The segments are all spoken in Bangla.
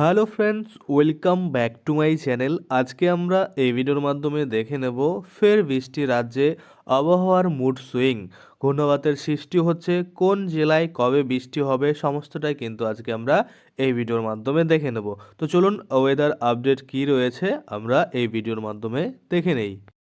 Hello friends, welcome back to my channel. আজকে আমরা এই ভিডিওর মাধ্যমে দেখে নেব ফের বৃষ্টি রাজ্যে আবহাওয়ার মুড সুইং ঘূর্ণবাতের সৃষ্টি হচ্ছে কোন জেলায় কবে বৃষ্টি হবে সমস্তটাই কিন্তু আজকে আমরা এই ভিডিওর মাধ্যমে দেখে নেব। তো চলুন ওয়েদার আপডেট কি রয়েছে আমরা এই ভিডিওর মাধ্যমে দেখে নেই।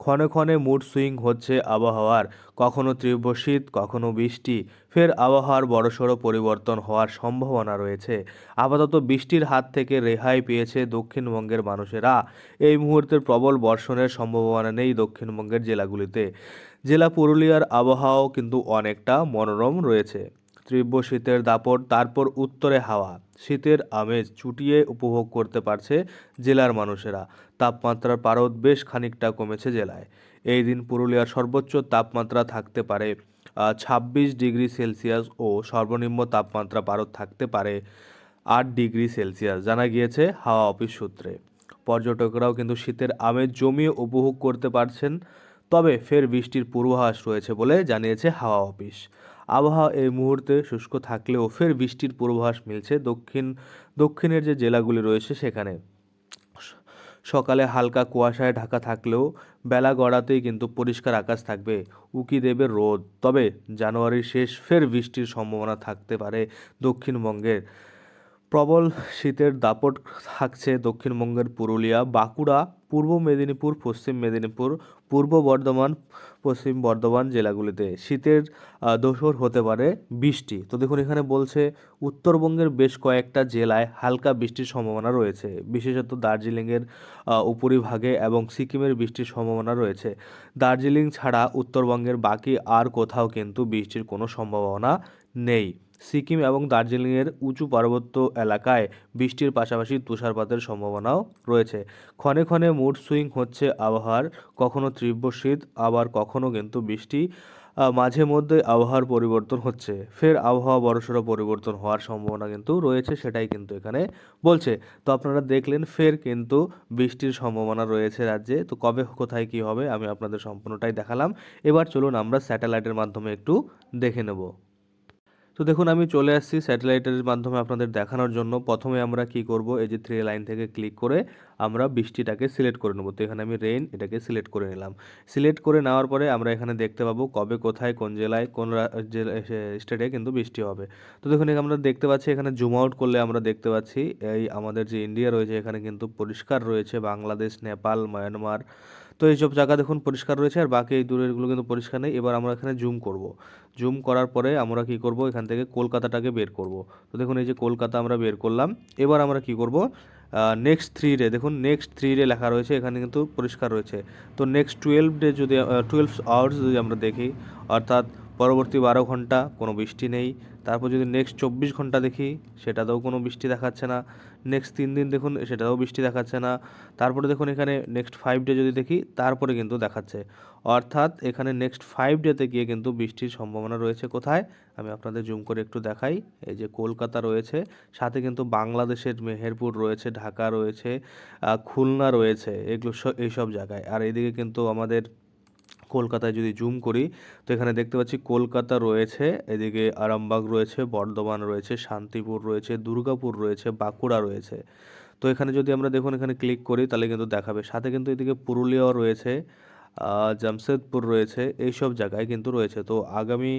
ক্ষণে ক্ষণে মুড সুইং হচ্ছে আবহাওয়ার। কখনো তীব্র শীত, কখনো বৃষ্টি। ফের আবহাওয়ার বড়সড় পরিবর্তন হওয়ার সম্ভাবনা রয়েছে। আপাতত বৃষ্টির হাত থেকে রেহাই পেয়েছে দক্ষিণবঙ্গের মানুষেরা। এই মুহূর্তের প্রবল বর্ষণের সম্ভাবনা নেই দক্ষিণবঙ্গের জেলাগুলিতে। জেলা পুরুলিয়ার আবহাওয়াও কিন্তু অনেকটা মনোরম রয়েছে। তীব্র শীতের দাপট, তারপর উত্তরে হাওয়া। শীতের আমেজ চুটিয়ে উপভোগ করতে পারছে জেলার মানুষেরা। তাপমাত্রার পারদ বেশ খানিকটা কমেছে জেলায়। এই দিন পুরুলিয়ার সর্বোচ্চ তাপমাত্রা থাকতে পারে ছাব্বিশ ডিগ্রি সেলসিয়াস ও সর্বনিম্ন তাপমাত্রা পারদ থাকতে পারে আট ডিগ্রি সেলসিয়াস, জানা গিয়েছে হাওয়া অফিস সূত্রে। পর্যটকরাও কিন্তু শীতের আমেজ জমিয়ে উপভোগ করতে পারছেন, তবে ফের বৃষ্টির পূর্বাভাস রয়েছে বলে জানিয়েছে হাওয়া অফিস। আবহাওয়া এই মুহূর্তে শুষ্ক থাকলেও ফের বৃষ্টির পূর্বাভাস মিলছে দক্ষিণ, দক্ষিণের যে জেলাগুলি রয়েছে সেখানে। সকালে হালকা কুয়াশায় ঢাকা থাকলেও বেলা গড়াতেই কিন্তু পরিষ্কার আকাশ থাকবে, উকি দেবে রোদ। তবে জানুয়ারির শেষ ফের বৃষ্টির সম্ভাবনা থাকতে পারে দক্ষিণবঙ্গের। প্রবল শীতের দাপট থাকছে দক্ষিণবঙ্গের পুরুলিয়া, বাঁকুড়া, পূর্ব মেদিনীপুর, পশ্চিম মেদিনীপুর, পূর্ব বর্ধমান, পশ্চিম বর্ধমান জেলাগুলিতে। শীতের দোসর হতে পারে বৃষ্টি। তো দেখুন, এখানে বলছে উত্তরবঙ্গের বেশ কয়েকটা জেলায় হালকা বৃষ্টির সম্ভাবনা রয়েছে। বিশেষত দার্জিলিংয়ের উপরিভাগে এবং সিকিমের বৃষ্টির সম্ভাবনা রয়েছে। দার্জিলিং ছাড়া উত্তরবঙ্গের বাকি আর কোথাও কিন্তু বৃষ্টির কোনো সম্ভাবনা নেই। সিকিম এবং দার্জিলিংয়ের উঁচু পার্বত্য এলাকায় বৃষ্টির পাশাপাশি তুষারপাতের সম্ভাবনাও রয়েছে। ক্ষণে ক্ষণে মুড সুইং হচ্ছে আবহাওয়ার, কখনো তীব্র শীত, আবার কখনো কিন্তু বৃষ্টি। মাঝে মধ্যে আবহাওয়ার পরিবর্তন হচ্ছে। ফের আবহাওয়া বড়সড় পরিবর্তন হওয়ার সম্ভাবনা কিন্তু রয়েছে, সেটাই কিন্তু এখানে বলছে। তো আপনারা দেখলেন, ফের কিন্তু বৃষ্টির সম্ভাবনা রয়েছে রাজ্যে। তো কবে, কোথায়, কি হবে, আমি আপনাদের সম্পূর্ণটাই দেখালাম। এবার চলুন আমরা স্যাটেলাইটের মাধ্যমে একটু দেখে নেব। তো দেখুন, আমি চলে আসছি স্যাটেলাইটের মাধ্যমে আপনাদের দেখানোর জন্য। প্রথমে আমরা কি করব? এই যে থ্রি লাইন থেকে ক্লিক করে আমরা বৃষ্টিটাকে সিলেক্ট করে নেব। তো এখানে আমি রেইন এটাকে সিলেক্ট করে নিলাম। সিলেক্ট করে নেওয়ার পরে আমরা এখানে দেখতে পাবো কবে, কোথায়, কোন জেলায়, কোন স্টেটে কিন্তু বৃষ্টি হবে। তো দেখুন আমরা দেখতে পাচ্ছি, এখানে জুম আউট করলে আমরা দেখতে পাচ্ছি, এই আমাদের যে ইন্ডিয়া রয়েছে, এখানে কিন্তু পরিষ্কার রয়েছে। বাংলাদেশ, নেপাল, মায়ানমার তো এইসব জায়গা দেখুন পরিষ্কার রয়েছে আর বাকি এই দূরেরগুলো কিন্তু পরিষ্কার নেই। এবার আমরা এখানে জুম করব। জুম করার পরে আমরা কি করব? এখান থেকে কলকাতাটাকে বের করব। তো দেখুন এই যে কলকাতা আমরা বের করলাম। এবার আমরা কি করব? নেক্সট থ্রি ডে দেখুন নেক্সট থ্রি ডে লেখা রয়েছে, এখানে কিন্তু পরিষ্কার রয়েছে। তো নেক্সট টুয়েলভ ডে যদি টুয়েলভ আওয়ার্স যদি আমরা দেখি, অর্থাৎ পরবর্তী বারো ঘণ্টা কোনো বৃষ্টি নেই। তারপর যদি নেক্সট চব্বিশ ঘণ্টা দেখি, সেটাতেও কোনো বৃষ্টি দেখাচ্ছে না। নেক্সট তিন দিন দেখুন, সেটাতেও বৃষ্টি দেখাচ্ছে না। তারপরে দেখুন এখানে নেক্সট ফাইভ ডে যদি দেখি, তারপরে কিন্তু দেখাচ্ছে। অর্থাৎ এখানে নেক্সট ফাইভ ডেতে গিয়ে কিন্তু বৃষ্টির সম্ভাবনা রয়েছে কোথায়? আমি আপনাদের জুম করে একটু দেখাই। এই যে কলকাতা রয়েছে, সাথে কিন্তু বাংলাদেশের মেহেরপুর রয়েছে, ঢাকা রয়েছে খুলনা রয়েছে, এগুলো সব এইসব জায়গায়। আর এদিকে কিন্তু আমাদের কলকাতায় যদি জুম করি, তো এখানে দেখতে পাচ্ছি কলকাতা রয়েছে, এদিকে আরামবাগ রয়েছে, বর্ধমান রয়েছে, শান্তিপুর রয়েছে, দুর্গাপুর রয়েছে, বাঁকুড়া রয়েছে। তো এখানে যদি আমরা দেখুন, এখানে ক্লিক করি, তাহলে কিন্তু দেখাবে। সাথে কিন্তু এদিকে পুরুলিয়াও রয়েছে জামশেদপুর রয়েছে, এইসব জায়গায় কিন্তু রয়েছে। তো আগামী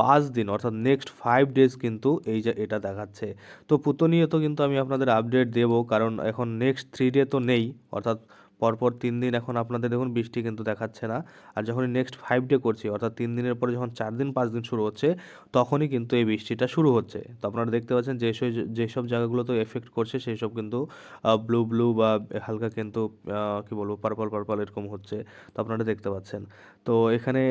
পাঁচ দিন, অর্থাৎ নেক্সট ফাইভ ডেজ কিন্তু এই যে এটা দেখাচ্ছে। তো প্রতিনিয়ত কিন্তু আমি আপনাদের আপডেট দেব, কারণ এখন নেক্সট থ্রি ডে তো নেই, অর্থাৎ পরপর তিন দিন এখন আপনাদের দেখুন বৃষ্টি কিন্তু দেখাচ্ছে না। আর যখন নেক্সট ফাইভ ডে করছি, অর্থাৎ তিন দিনের পরে যখন চার দিন, পাঁচ দিন শুরু হচ্ছে, তখনই কিন্তু এই বৃষ্টিটা শুরু হচ্ছে। তো আপনারা দেখতে পাচ্ছেন যেসব যেসব জায়গাগুলোতে এফেক্ট করছে সেই সব কিন্তু ব্লু ব্লু বা হালকা কিন্তু কি বলব পার্পল পার্পল এরকম হচ্ছে। তো আপনারা দেখতে পাচ্ছেন। তো এখানে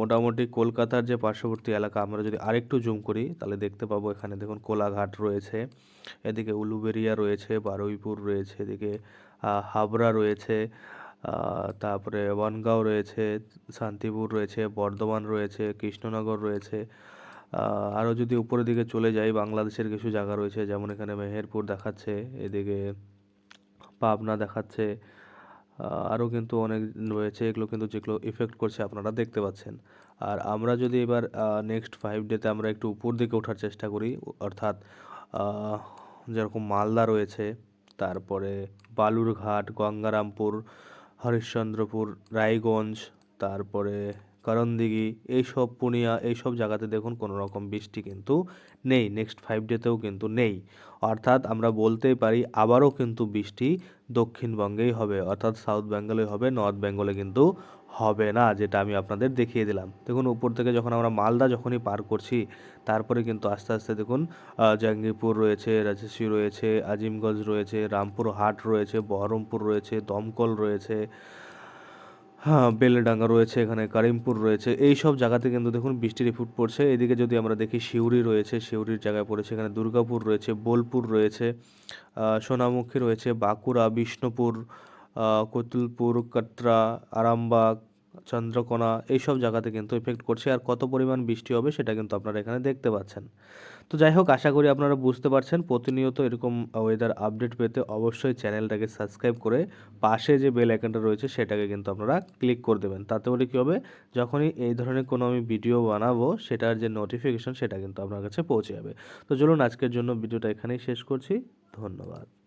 মোটামুটি কলকাতার যে পার্শ্ববর্তী এলাকা, আমরা যদি আরেকটু জুম করি, তাহলে দেখতে পাবো এখানে দেখুন কোলাঘাট রয়েছে, এদিকে উলুবেরিয়া রয়েছে, বারুইপুর রয়েছে, এদিকে হাবড়া রয়েছে তারপরে বনগাঁও রয়েছে, শান্তিপুর রয়েছে, বর্ধমান রয়েছে, কৃষ্ণনগর রয়েছে। আরও যদি উপরের দিকে চলে যাই, বাংলাদেশের কিছু জায়গা রয়েছে, যেমন এখানে মেহেরপুর দেখাচ্ছে, এদিকে পাবনা দেখাচ্ছে আরও কিন্তু অনেক রয়েছে, এগুলো কিন্তু যেগুলো ইফেক্ট করছে আপনারা দেখতে পাচ্ছেন। আর আমরা যদি এবার নেক্সট ফাইভ ডেতে আমরা একটু উপর দিকে ওঠার চেষ্টা করি, অর্থাৎ যেরকম মালদা রয়েছে তারপরে বালুরঘাট, গঙ্গারামপুর, হরিশ্চন্দ্রপুর, রায়গঞ্জ, তারপরে করণদিঘি, এইসব পুনিয়া, এইসব জায়গাতে দেখুন কোনো রকম বৃষ্টি কিন্তু নেই। নেক্সট ফাইভ ডেতেও কিন্তু নেই। অর্থাৎ আমরা বলতেই পারি আবারও কিন্তু বৃষ্টি দক্ষিণবঙ্গেই হবে, অর্থাৎ সাউথ বেঙ্গলে হবে নর্থ বেঙ্গলে কিন্তু হবে না, যেটা আমি আপনাদের দেখিয়ে দিলাম। দেখুন, উপর থেকে যখন আমরা মালদা যখনই পার করছি, তারপরে কিন্তু আস্তে আস্তে দেখুন জাঙ্গিপুর রয়েছে রাজশ্রী রয়েছে, আজিমগঞ্জ রয়েছে রামপুর হাট রয়েছে, বহরমপুর রয়েছে, দমকল রয়েছে হ্যাঁ বেলডাঙ্গা রয়েছে, এখানে কারিমপুর রয়েছে, এই সব জায়গাতে কিন্তু দেখুন বৃষ্টির ইফুট পড়ছে। এদিকে যদি আমরা দেখি শিউরি রয়েছে, শিউরির জায়গায় পড়েছে এখানে দুর্গাপুর রয়েছে, বোলপুর রয়েছে সোনামুখী রয়েছে, বাঁকুড়া, বিষ্ণুপুর কতুলপুর, কাটরা, আরামবাগ চন্দ্রকোনা এইসব জায়গাতে কিন্তু এফেক্ট করছে আর কত পরিমাণ বৃষ্টি হবে সেটা কিন্তু আপনারা এখানে দেখতে পাচ্ছেন। তো যাই হোক, আশা করি আপনারা বুঝতে পারছেন। প্রতিনিয়ত এরকম ওয়েদার আপডেট পেতে অবশ্যই চ্যানেলটাকে সাবস্ক্রাইব করে পাশে যে বেল আইকনটা রয়েছে সেটাকে কিন্তু আপনারা ক্লিক করে দেবেন। তাতে করে কী হবে? যখনই এই ধরনের কোনো আমি ভিডিও বানাবো, সেটার যে নোটিফিকেশন সেটা কিন্তু আপনার কাছে পৌঁছে যাবে। তো চলুন আজকের জন্য ভিডিওটা এখানেই শেষ করছি। ধন্যবাদ।